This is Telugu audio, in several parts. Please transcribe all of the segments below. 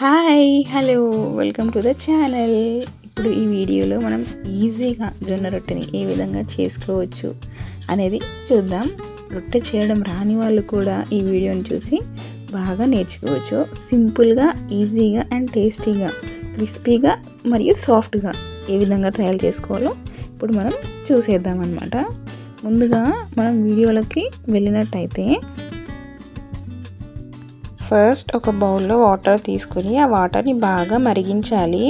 Hi hello welcome to the channel. ఇప్పుడు ఈ వీడియోలో మనం ఈజీగా జొన్న రొట్టెని ఏ విధంగా చేసుకోవచ్చు అనేది చూద్దాం. రొట్టె చేయడం రాని వాళ్ళు కూడా ఈ వీడియోని చూసి బాగా నేర్చుకోవచ్చు. సింపుల్గా ఈజీగా అండ్ టేస్టీగా క్రిస్పీగా మరియు సాఫ్ట్గా ఏ విధంగా తయారు చేసుకోవాలో ఇప్పుడు మనం చూసేద్దాం అనమాట ముందుగా మనం వీడియోలకి వెళ్ళినట్టయితే ఫస్ట్ ఒక బౌల్లో వాటర్ తీసుకొని ఆ వాటర్ని బాగా మరిగించాలి.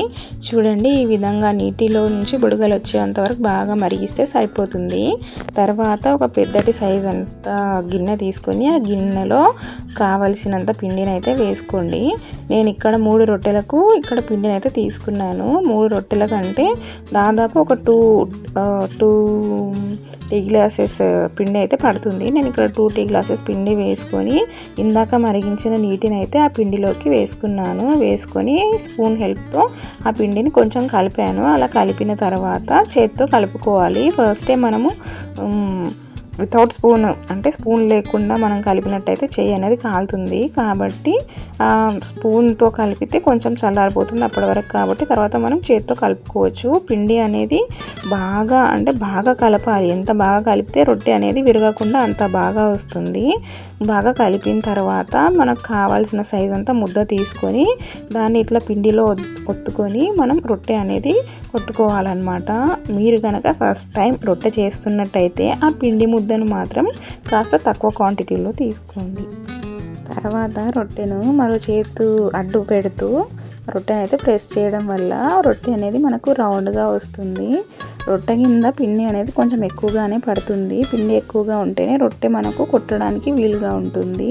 చూడండి ఈ విధంగా నీటిలో నుంచి బుడగలు వచ్చేంత వరకు బాగా మరిగిస్తే సరిపోతుంది. తర్వాత ఒక పెద్దటి సైజ్ అంత గిన్నె తీసుకొని ఆ గిన్నెలో కావలసినంత పిండిని అయితే వేసుకోండి. నేను ఇక్కడ మూడు రొట్టెలకు ఇక్కడ పిండిని అయితే తీసుకున్నాను. మూడు రొట్టెల కంటే దాదాపు ఒక టూ టూ టీ గ్లాసెస్ పిండి అయితే పడుతుంది. నేను ఇక్కడ టూ టీ గ్లాసెస్ పిండి వేసుకొని ఇందాక మరిగించిన నీటిని అయితే ఆ పిండిలోకి వేసుకున్నాను. వేసుకొని స్పూన్ హెల్ప్తో ఆ పిండిని కొంచెం కలిపాను. అలా కలిపిన తర్వాత చేత్తో కలుపుకోవాలి. ఫస్టే మనము వితౌట్ స్పూన్ అంటే స్పూన్ లేకుండా మనం కలిపినట్టయితే చెయ్యి అనేది కాలుతుంది. కాబట్టి స్పూన్తో కలిపితే కొంచెం చల్లారిపోతుంది అప్పటి వరకు కాబట్టి తర్వాత మనం చేతితో కలుపుకోవచ్చు. పిండి అనేది బాగా అంటే బాగా కలపాలి. ఎంత బాగా కలిపితే రొట్టె అనేది విరగకుండా అంత బాగా వస్తుంది. బాగా కలిపిన తర్వాత మనకు కావాల్సిన సైజ్ అంతా ముద్ద తీసుకొని దాన్ని ఇట్లా పిండిలో ఒత్తుకొని మనం రొట్టె అనేది కొట్టుకోవాలన్నమాట. మీరు కనుక ఫస్ట్ టైం రొట్టె చేస్తున్నట్టయితే ఆ పిండి ముద్ద ముద్దను మాత్రం కాస్త తక్కువ క్వాంటిటీలో తీసుకోండి. తర్వాత రొట్టెను మరో చేతు అడ్డు పెడుతూ రొట్టెని అయితే ప్రెస్ చేయడం వల్ల రొట్టె అనేది మనకు రౌండ్గా వస్తుంది. రొట్టె కింద పిండి అనేది కొంచెం ఎక్కువగానే పడుతుంది. పిండి ఎక్కువగా ఉంటేనే రొట్టె మనకు కొట్టడానికి వీలుగా ఉంటుంది.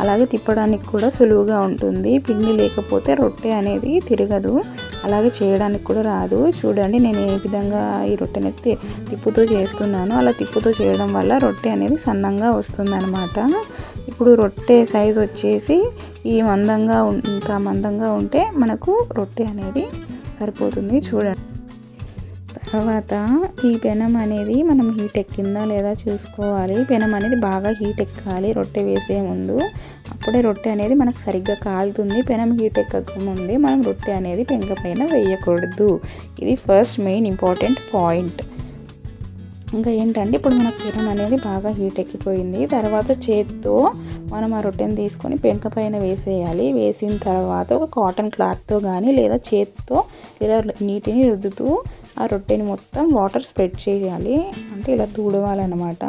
అలాగే తిప్పడానికి కూడా సులువుగా ఉంటుంది. పిండి లేకపోతే రొట్టె అనేది తిరగదు. అలాగే చేయడానికి కూడా రాదు. చూడండి నేను ఏ విధంగా ఈ రొట్టెని తిప్పుతూ చేస్తున్నాను అలా తిప్పుతూ చేయడం వల్ల రొట్టె అనేది సన్నంగా వస్తుందన్నమాట. ఇప్పుడు రొట్టె సైజ్ వచ్చేసి ఈ మందంగా ఇంత మందంగా ఉంటే మనకు రొట్టె అనేది సరిపోతుంది. చూడండి. తర్వాత ఈ పెనం అనేది మనం హీట్ ఎక్కిందా లేదా చూసుకోవాలి. పెనం అనేది బాగా హీట్ ఎక్కాలి. రొట్టె వేసే ముందు అప్పుడే రొట్టె అనేది మనకు సరిగ్గా కాలుతుంది. పెనం హీట్ ఎక్కకముందే మనం రొట్టె అనేది పెంక పైన వేయకూడదు. ఇది ఫస్ట్ మెయిన్ ఇంపార్టెంట్ పాయింట్. ఇంకా ఏంటంటే ఇప్పుడు మన పెనం అనేది బాగా హీట్ ఎక్కిపోయింది. తర్వాత చేత్తో మనం ఆ రొట్టెని తీసుకొని పెంక పైన వేసేయాలి. వేసిన తర్వాత ఒక కాటన్ క్లాత్తో కానీ లేదా చేత్తో ఇలా నీటిని రుద్దుతూ ఆ రొట్టెని మొత్తం వాటర్ స్ప్రెడ్ చేయాలి. అంటే ఇలా తూడవాలన్నమాట.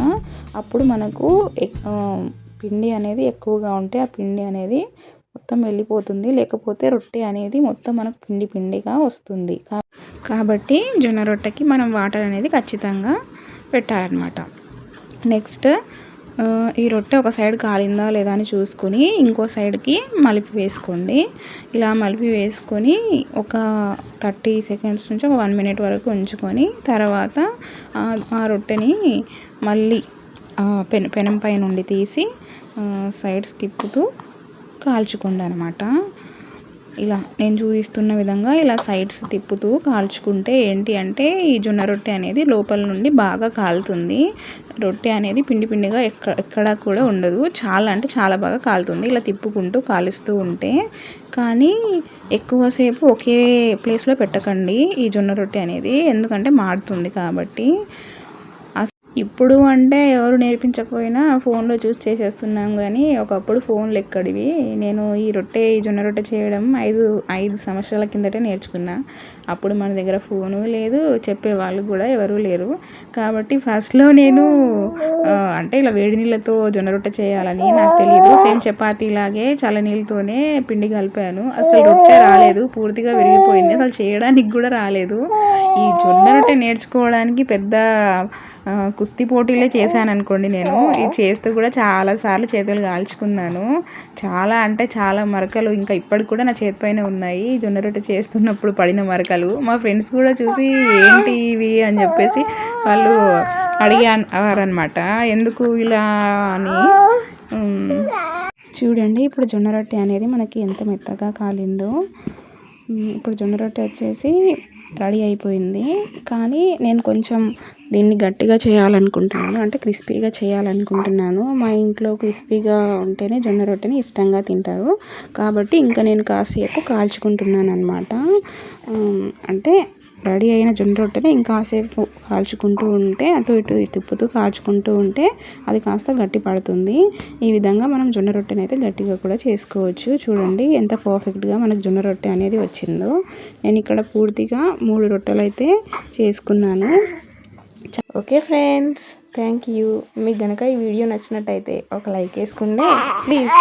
అప్పుడు మనకు పిండి అనేది ఎక్కువగా ఉంటే ఆ పిండి అనేది మొత్తం వెళ్ళిపోతుంది. లేకపోతే రొట్టె అనేది మొత్తం మనకు పిండి పిండిగా వస్తుంది. కాబట్టి జొన్న రొట్టెకి మనం వాటర్ అనేది ఖచ్చితంగా పెట్టాలన్నమాట. నెక్స్ట్ ఈ రొట్టె ఒక సైడ్ కాలిందా లేదా అని చూసుకొని ఇంకో సైడ్కి మలిపి వేసుకోండి. ఇలా మలిపి వేసుకొని ఒక థర్టీ సెకండ్స్ నుంచి ఒక వన్ మినిట్ వరకు ఉంచుకొని తర్వాత ఆ రొట్టెని మళ్ళీ పెన పెనం పై నుండి తీసి సైడ్స్ తిప్పుతూ కాల్చుకోండి అనమాట ఇలా నేను చూపిస్తున్న విధంగా ఇలా సైడ్స్ తిప్పుతూ కాల్చుకుంటే ఏంటి అంటే ఈ జొన్న రొట్టె అనేది లోపల నుండి బాగా కాలుతుంది. రొట్టె అనేది పిండి పిండిగా ఎక్క ఎక్కడా కూడా ఉండదు. చాలా అంటే చాలా బాగా కాలుతుంది. ఇలా తిప్పుకుంటూ కాలుస్తూ ఉంటే. కానీ ఎక్కువసేపు ఒకే ప్లేస్లో పెట్టకండి ఈ జొన్న రొట్టె అనేది. ఎందుకంటే మాడుతుంది కాబట్టి. ఇప్పుడు అంటే ఎవరు నేర్పించకపోయినా ఫోన్లో చూసి చేసేస్తున్నాం కానీ ఒకప్పుడు ఫోన్లు ఎక్కడివి? నేను ఈ రొట్టె ఈ జొన్న రొట్టె చేయడం ఐదు ఐదు సంవత్సరాల కిందటే నేర్చుకున్నా. అప్పుడు మన దగ్గర ఫోను లేదు చెప్పే వాళ్ళు కూడా ఎవరు లేరు. కాబట్టి ఫస్ట్లో నేను అంటే ఇలా వేడి నీళ్ళతో జొన్న రొట్టె చేయాలని నాకు తెలియదు సేమ్ చపాతీలాగే లాగే నీళ్ళతోనే పిండి కలిపాను. అసలు రొట్టె రాలేదు పూర్తిగా విరిగిపోయింది. అసలు చేయడానికి కూడా రాలేదు. ఈ జొన్న రొట్టె నేర్చుకోవడానికి పెద్ద కుస్తీ పోటీలే చేశాను అనుకోండి నేను. ఇది చేస్తూ కూడా చాలాసార్లు చేతులు కాల్చుకున్నాను. చాలా అంటే చాలా మరకలు ఇంకా ఇప్పటికి కూడా నా చేతిపైన ఉన్నాయి. జొన్న రొట్టె చేస్తున్నప్పుడు పడిన మరకలు. మా ఫ్రెండ్స్ కూడా చూసి ఏంటి ఇవి అని చెప్పేసి వాళ్ళు అడిగారనమాట ఎందుకు ఇలా అని? చూడండి ఇప్పుడు జొన్న రొట్టె అనేది మనకి ఎంత మెత్తగా కాలిందో. ఇప్పుడు జొన్న రొట్టె వచ్చేసి రెడీ అయిపోయింది. కానీ నేను కొంచెం దీన్ని గట్టిగా చేయాలనుకుంటున్నాను. అంటే క్రిస్పీగా చేయాలనుకుంటున్నాను. మా ఇంట్లో క్రిస్పీగా ఉంటేనే జొన్న రొట్టెని ఇష్టంగా తింటారు. కాబట్టి ఇంకా నేను కాసేపు కాల్చుకుంటున్నాను అనమాట అంటే రెడీ అయిన జొన్న రొట్టెని ఇంకాసేపు కాల్చుకుంటూ ఉంటే అటు ఇటు తిప్పుతూ కాల్చుకుంటూ ఉంటే అది కాస్త గట్టి పడుతుంది. ఈ విధంగా మనం జొన్న రొట్టెని అయితే గట్టిగా కూడా చేసుకోవచ్చు. చూడండి ఎంత పర్ఫెక్ట్గా మనకు జొన్న రొట్టె అనేది వచ్చిందో. నేను ఇక్కడ పూర్తిగా మూడు రొట్టెలు అయితే చేసుకున్నాను. Okay friends thank you. మీకు కనుక ఈ వీడియో నచ్చినట్టయితే ఒక లైక్ వేసుకుంటే ప్లీజ్.